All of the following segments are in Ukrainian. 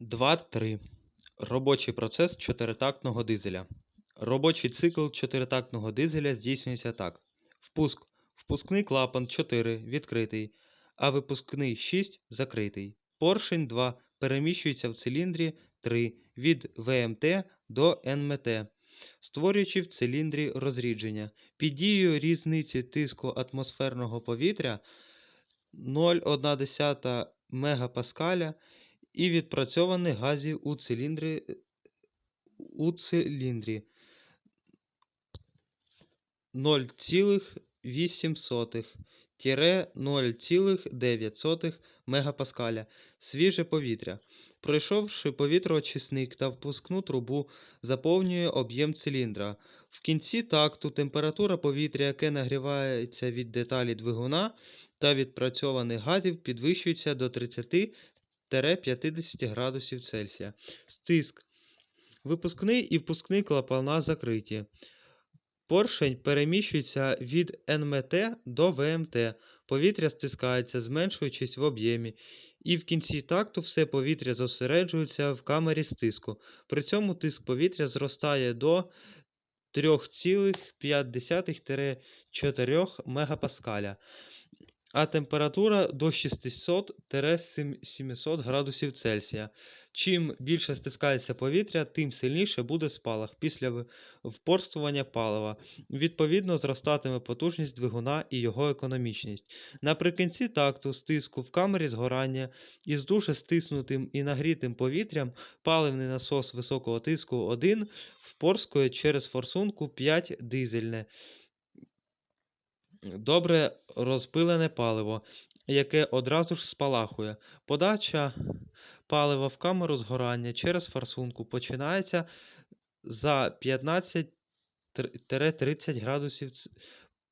2.3. Робочий процес чотиритактного дизеля. Робочий цикл чотиритактного дизеля здійснюється так: впуск. Впускний клапан 4 відкритий, а випускний 6 закритий. Поршень 2 переміщується в циліндрі 3 від ВМТ до НМТ, створюючи в циліндрі розрідження. Під дією різниці тиску атмосферного повітря 0,1 МПа і відпрацьованих газів у циліндрі, у циліндрі 0,8-0,9 МПа свіже повітря. Пройшовши повітроочисник та впускну трубу, заповнює об'єм циліндра. В кінці такту температура повітря, яке нагрівається від деталі двигуна та відпрацьованих газів, підвищується до 30-50 градусів Цельсія. Стиск. Випускний і впускний клапана закриті. Поршень переміщується від НМТ до ВМТ. Повітря стискається, зменшуючись в об'ємі. І в кінці такту все повітря зосереджується в камері стиску. При цьому тиск повітря зростає до 3,5-4 МПа, а температура до 600-700 градусів Цельсія. Чим більше стискається повітря, тим сильніше буде спалах після впорствування палива. Відповідно, зростатиме потужність двигуна і його економічність. Наприкінці такту стиску в камері згорання із дуже стиснутим і нагрітим повітрям паливний насос високого тиску 1 впорскує через форсунку 5 дизельне. Добре розпилене паливо, яке одразу ж спалахує. Подача палива в камеру згорання через форсунку починається за 15-30 градусів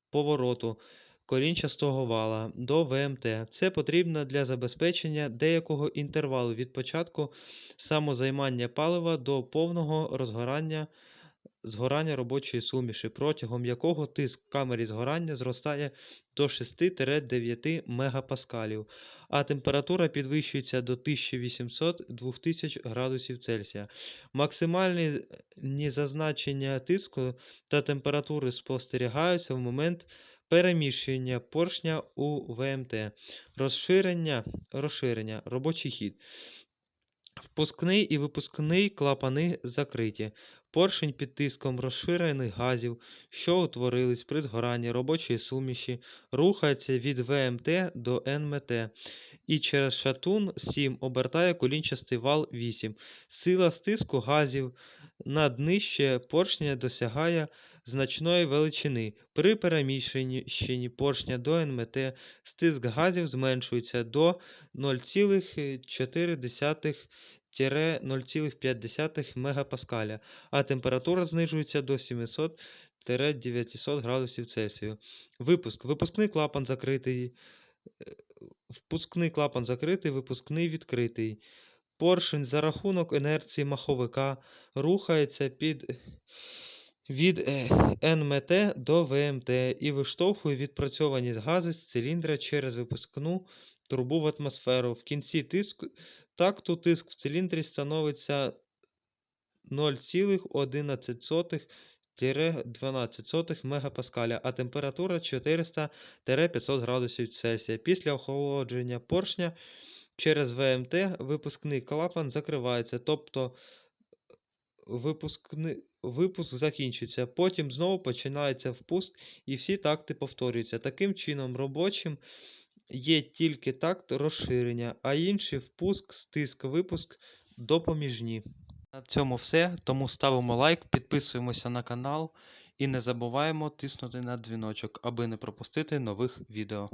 повороту корінчастого вала до ВМТ. Це потрібно для забезпечення деякого інтервалу від початку самозаймання палива до повного розгорання згорання робочої суміші, протягом якого тиск в камері згорання зростає до 6-9 МПа, а температура підвищується до 1800-2000 градусів Цельсія. Максимальні зазначення тиску та температури спостерігаються в момент переміщення поршня у ВМТ. Розширення, розширення робочий хід. Впускний і випускний клапани закриті. Поршень під тиском розширених газів, що утворились при згоранні робочої суміші, рухається від ВМТ до НМТ і через шатун 7 обертає колінчастий вал 8. Сила стиску газів на днище поршня досягає значної величини. При переміщенні поршня до НМТ стиск газів зменшується до 0,4 0,5 МПа, а температура знижується до 700-900 градусів Цельсію. Випуск. Випускний клапан закритий. е, Впускний клапан закритий, випускний відкритий. Поршень за рахунок інерції маховика рухається під, від е, НМТ до ВМТ і виштовхує відпрацьовані гази з циліндра через випускну трубу в атмосферу. В кінці тиску, такту тиск в циліндрі становиться 0,11-12 МПа, а температура 400-500 градусів Цельсія. Після охолодження поршня через ВМТ випускний клапан закривається, тобто випускни... випуск закінчується. Потім знову починається впуск і всі такти повторюються. Таким чином, робочим є тільки такт розширення, а інші впуск, стиск, випуск допоміжні. На цьому все. Тому ставимо лайк, підписуємося на канал і не забуваємо тиснути на дзвіночок, аби не пропустити нових відео.